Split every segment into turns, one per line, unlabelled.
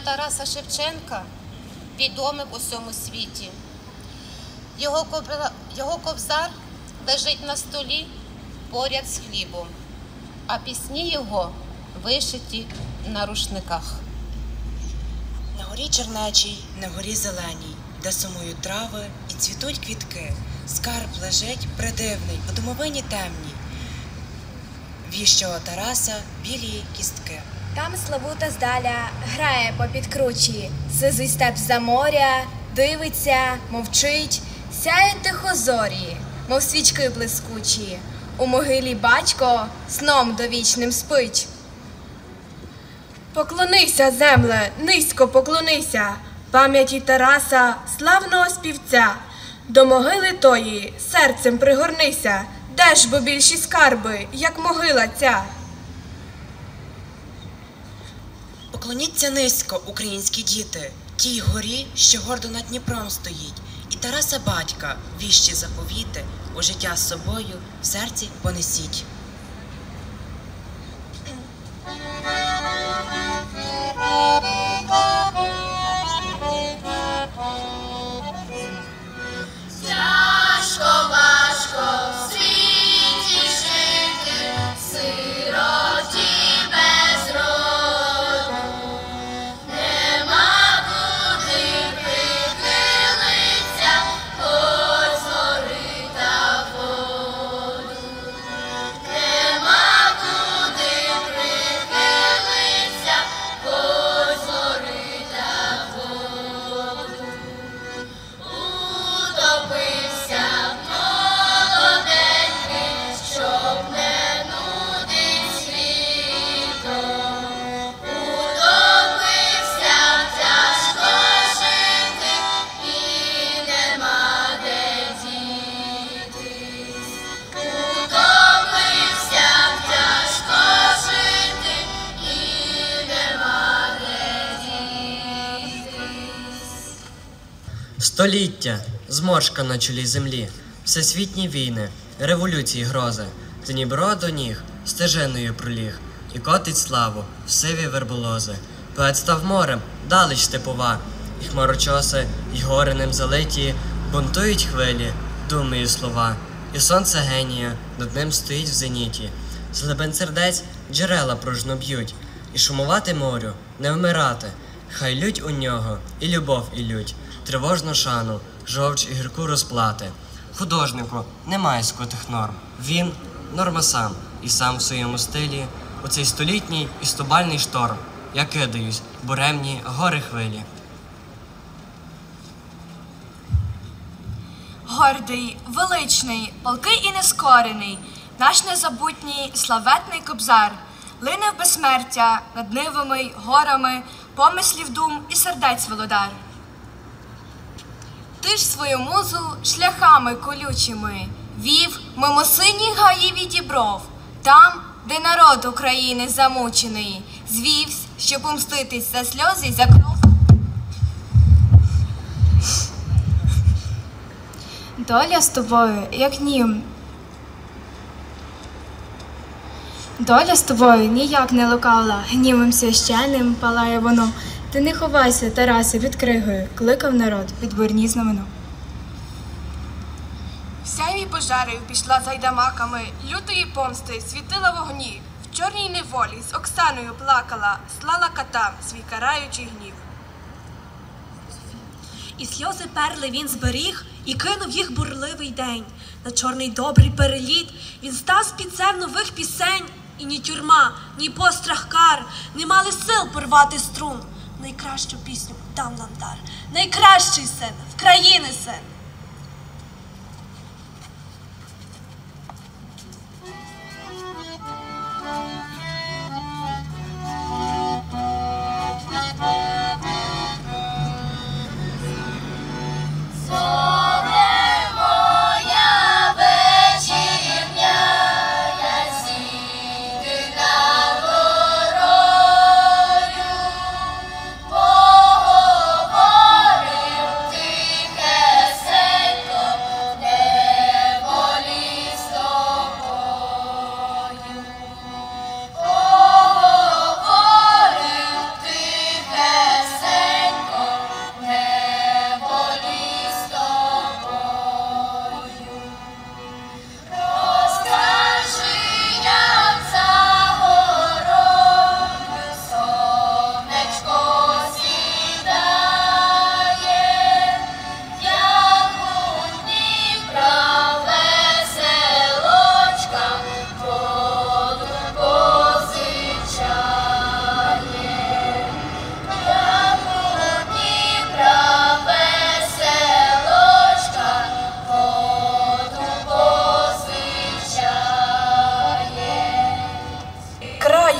Тараса Шевченка відоме в усьому світі. Його, його ковзар лежить на столі поряд з хлібом, а пісні його вишиті на рушниках.
На горі чернечій, на горі зеленій, де сумують трави і цвітуть квітки, скарб лежить придивний, у домовині темній. Віщого Тараса білі кістки.
Там Славута здаля грає попід кручі, сизий степ за моря, дивиться, мовчить, сяє тихо зорі, мов свічки блискучі. У могилі батько сном довічним спить.
Поклонися, земле, низько поклонися, пам'яті Тараса, славного співця. До могили тої серцем пригорнися, де ж бо більші скарби, як могила ця.
Поклоніться низько, українські діти, тій горі, що гордо над Дніпром стоїть, і Тараса батька, віщі заповіти, у життя з собою в серці понесіть.
Тяжко,
Століття, зморшка на чолі землі, всесвітні війни, революції грози, Дніпро до ніг, стежиною проліг, і котить славу в сиві верболози. Поет став морем, далеч степова, і хмарочоси, й гори ним залиті, бунтують хвилі, думи і слова, і сонце генія над ним стоїть в зеніті. З глибин сердець джерела пружно б'ють, і шумувати морю, не вмирати. Хай лють у нього і любов, і лють, тривожну шану, жовч і гірку розплати. Художнику немає скотих норм. Він норма сам, і сам в своєму стилі у цей столітній і стобальний шторм. Я кидаюсь, буремні гори хвилі.
Гордий, величний, палкий і нескорений, наш незабутній славетний кобзар, лине в безсмертя над нивами горами, помислів дум і сердець володар. Ти ж свою музу шляхами колючими вів мимо синіх гаїв і там, де народ України замучений, звівсь, щоб помститись за сльози й за кров.
Доля з тобою, як нім. Доля з тобою ніяк не лукавла, гнівом священним палає воно. Ти не ховайся, Тарасе, від кригою, кликав народ під бурні знамено.
Сяйві пожарив пішла за гайдамаками, лютої помсти світила вогні. В чорній неволі з Оксаною плакала, слала катам свій караючий гнів.
І сльози перли він зберіг і кинув їх бурливий день. На чорний добрий переліт він став співцем нових пісень. І ні тюрма, ні пострах кар не мали сил порвати струн. Найкращу пісню дам нам дар, найкращий син в країни син.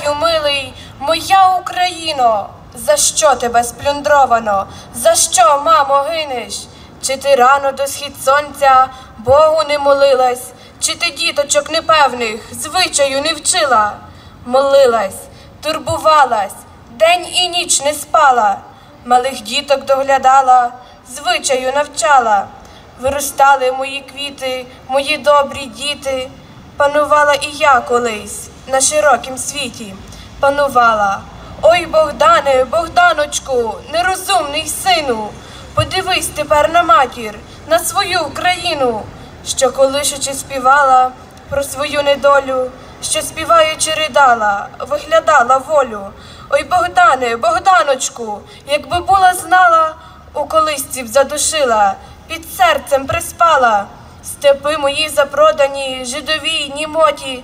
Краю милий, моя Україно, за що тебе сплюндровано? За що, мамо, гинеш? Чи ти рано до схід сонця Богу не молилась, чи ти діточок непевних звичаю не вчила? Молилась, турбувалась, день і ніч не спала, малих діток доглядала, звичаю навчала. Виростали мої квіти, мої добрі діти. Панувала і я колись на широкім світі. Панувала. Ой, Богдане, Богданочку, нерозумний сину. Подивись тепер на матір, на свою Україну, що колишучи співала про свою недолю, що співаючи ридала, виглядала волю. Ой, Богдане, Богданочку, якби була знала, у колисці б задушила, під серцем приспала. Степи мої запродані, жидовій німоті,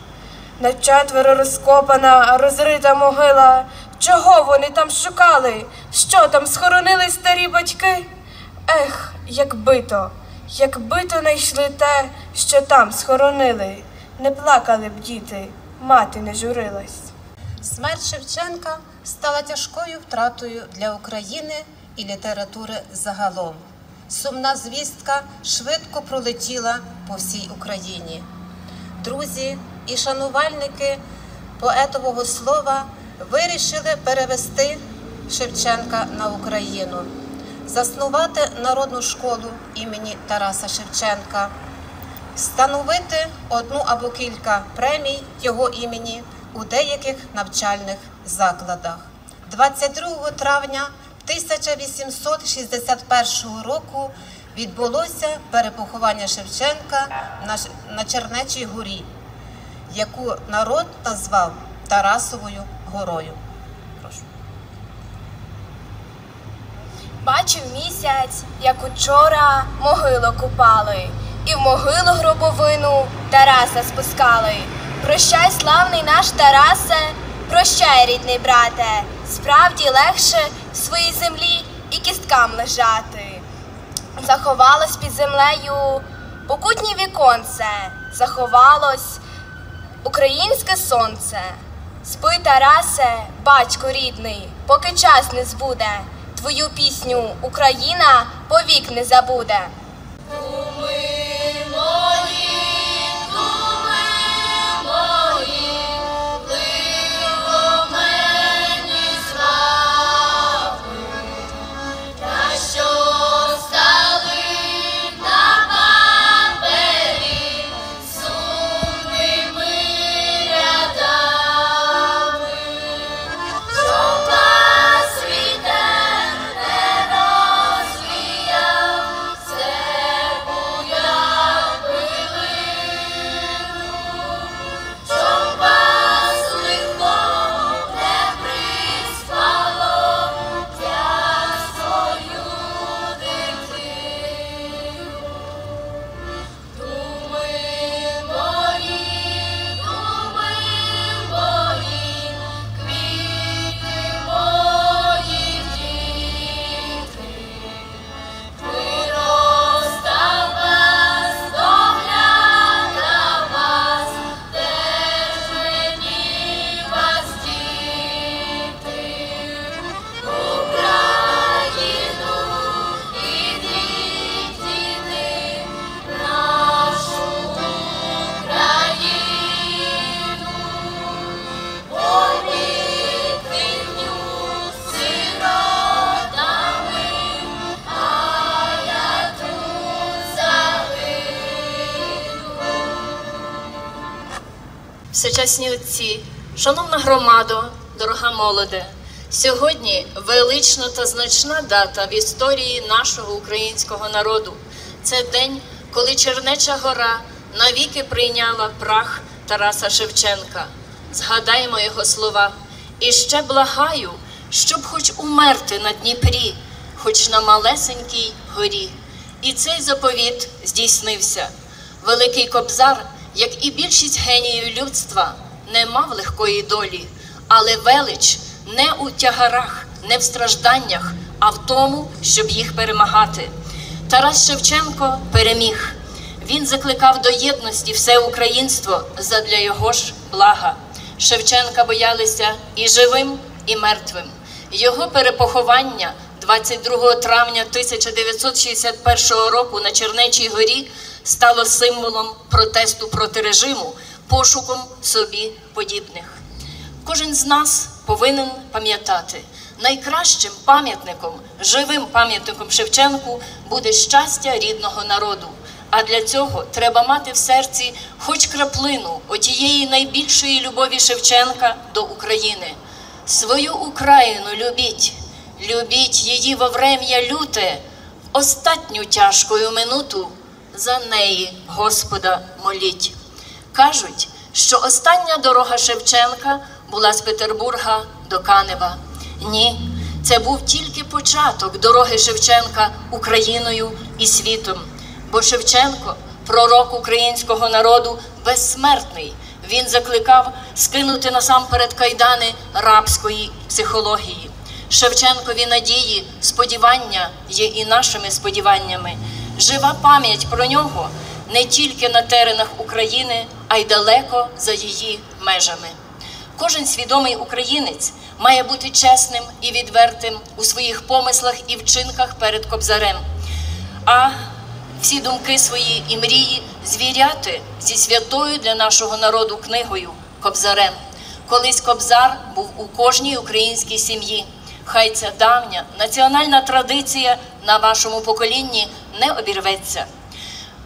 На четверо розкопана, розрита могила. Чого вони там шукали? Що там схоронили старі батьки? Ех, якби то, якби то знайшли те, що там схоронили, не плакали б діти, мати не журилась.
Смерть Шевченка стала тяжкою втратою для України і літератури загалом. Сумна звістка швидко пролетіла по всій Україні. Друзі і шанувальники поетового слова вирішили перевести Шевченка на Україну, заснувати народну школу імені Тараса Шевченка, встановити одну або кілька премій його імені у деяких навчальних закладах. 22 травня 1861 року відбулося перепоховання Шевченка на, Чернечій горі, яку народ назвав Тарасовою горою. Прошу.
Бачив місяць, як учора могилу купали, і в могилу гробовину Тараса спускали. Прощай, славний наш Тарасе, прощай, рідний брате, справді легше в своїй землі і кісткам лежати. Заховалась під землею у кутні віконце заховалось українське сонце. Спи, Тарасе, батько рідний, поки час не збуде. Твою пісню Україна повік не забуде.
Всечасні отці, шановна громадо, дорога молоде, сьогодні велична та значна дата в історії нашого українського народу. Це день, коли Чернеча гора навіки прийняла прах Тараса Шевченка. Згадаймо його слова. І ще благаю, щоб хоч умерти на Дніпрі, хоч на малесенькій горі. І цей заповіт здійснився. Великий Кобзар, як і більшість геніїв людства, не мав легкої долі, але велич не у тягарах, не в стражданнях, а в тому, щоб їх перемагати. Тарас Шевченко переміг. Він закликав до єдності все українство задля його ж блага. Шевченка боялися і живим, і мертвим. Його перепоховання 22 травня 1961 року на Чернечій горі стало символом протесту проти режиму, пошуком собі подібних. Кожен з нас повинен пам'ятати, найкращим пам'ятником, живим пам'ятником Шевченку буде щастя рідного народу. А для цього треба мати в серці хоч краплину отієї найбільшої любові Шевченка до України. Свою Україну любіть, любіть її во врем'я люте, в остатню тяжкою минуту за неї Господа моліть. Кажуть, що остання дорога Шевченка була з Петербурга до Канева. Ні, це був тільки початок дороги Шевченка Україною і світом. Бо Шевченко, пророк українського народу, безсмертний. Він закликав скинути насамперед кайдани рабської психології. Шевченкові надії, сподівання є і нашими сподіваннями. Жива пам'ять про нього не тільки на теренах України, а й далеко за її межами. Кожен свідомий українець має бути чесним і відвертим у своїх помислах і вчинках перед кобзарем. А всі думки свої і мрії звіряти зі святою для нашого народу книгою Кобзарем. Колись Кобзар був у кожній українській сім'ї. Хай ця давня національна традиція на вашому поколінні не обірветься.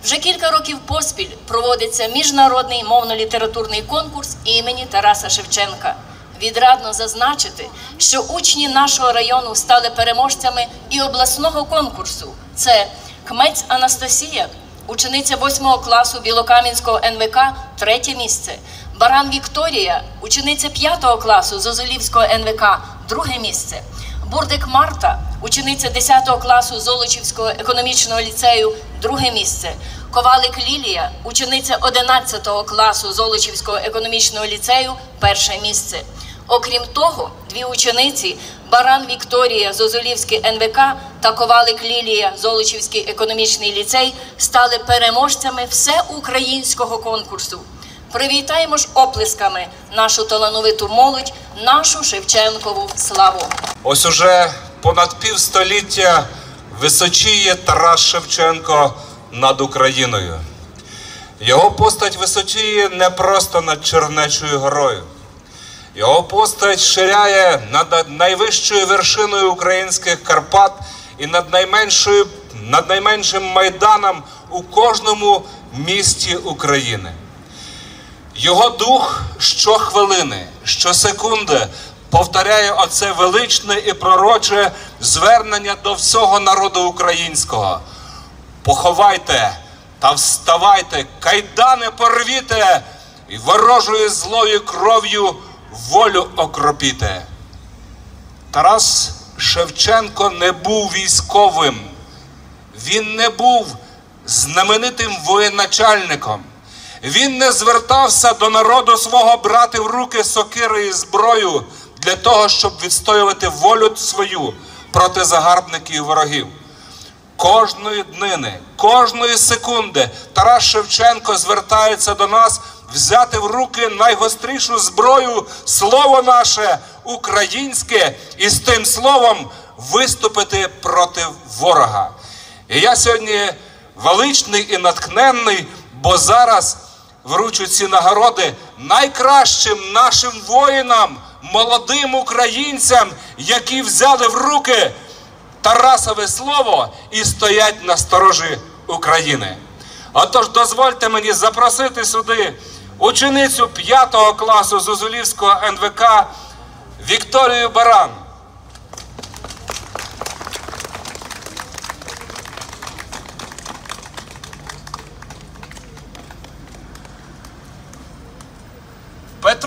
Вже кілька років поспіль проводиться міжнародний мовно-літературний конкурс імені Тараса Шевченка. Відрадно зазначити, що учні нашого району стали переможцями і обласного конкурсу. Це Кмець Анастасія, учениця 8 класу Білокам'янського НВК, третє місце. Баран Вікторія, учениця 5 класу Зозулівського НВК, друге місце. Бурдик Марта, учениця 10 класу Золочівського економічного ліцею, друге місце. Ковалик Лілія, учениця 11 класу Золочівського економічного ліцею, перше місце. Окрім того, дві учениці Баран Вікторія Зозулівський НВК та Ковалик Лілія Золочівський економічний ліцей стали переможцями всеукраїнського конкурсу. Привітаємо ж оплесками нашу талановиту молодь, нашу Шевченкову славу.
Ось уже понад півстоліття височіє Тарас Шевченко над Україною. Його постать височіє не просто над Чернечою горою. Його постать ширяє над найвищою вершиною українських Карпат і над над найменшим майданом у кожному місті України. Його дух щохвилини, щосекунди повторяє оце величне і пророче звернення до всього народу українського. Поховайте та вставайте, кайдани порвіте, і ворожою злою кров'ю волю окропіте. Тарас Шевченко не був військовим, він не був знаменитим воєначальником. Він не звертався до народу свого брати в руки сокири і зброю для того, щоб відстоювати волю свою проти загарбників і ворогів. Кожної днини, кожної секунди Тарас Шевченко звертається до нас взяти в руки найгострішу зброю, слово наше українське, і з тим словом виступити проти ворога. І я сьогодні величний і натхненний, бо зараз вручу ці нагороди найкращим нашим воїнам, молодим українцям, які взяли в руки Тарасове слово і стоять на сторожі України. Отож, дозвольте мені запросити сюди ученицю 5 класу Зозулівського НВК Вікторію Баран.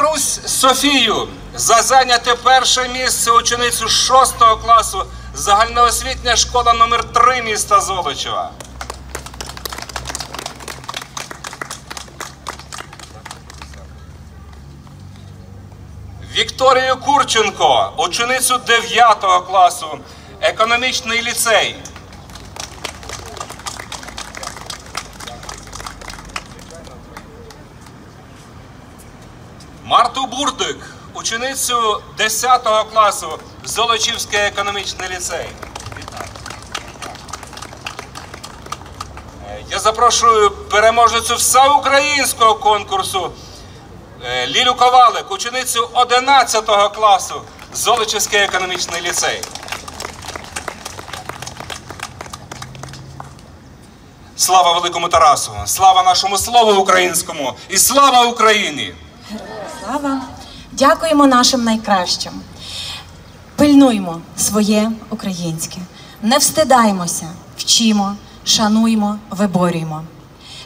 Петрусь Софію за зайняте перше місце ученицю 6 класу загальноосвітня школа номер 3 міста Золочева. Вікторію Курченко, ученицю 9 класу, економічний ліцей. Марту Бурдик, ученицю 10 класу, Золочівський економічний ліцей. Е, Я запрошую переможницю всеукраїнського конкурсу е, Лілю Ковалик, ученицю 11 класу, Золочівський економічний ліцей. Слава великому Тарасу! Слава нашому слову українському і слава Україні!
Слава! Дякуємо нашим найкращим. Пильнуймо своє українське, не встидаймося, вчимо, шануймо, виборюємо.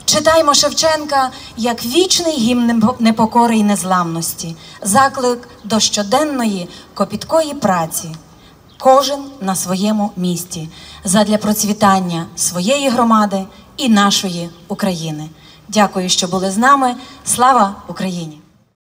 Читаймо Шевченка як вічний гімн непокори й незламності, заклик до щоденної копіткої праці. Кожен на своєму місці задля процвітання своєї громади і нашої України. Дякую, що були з нами. Слава Україні!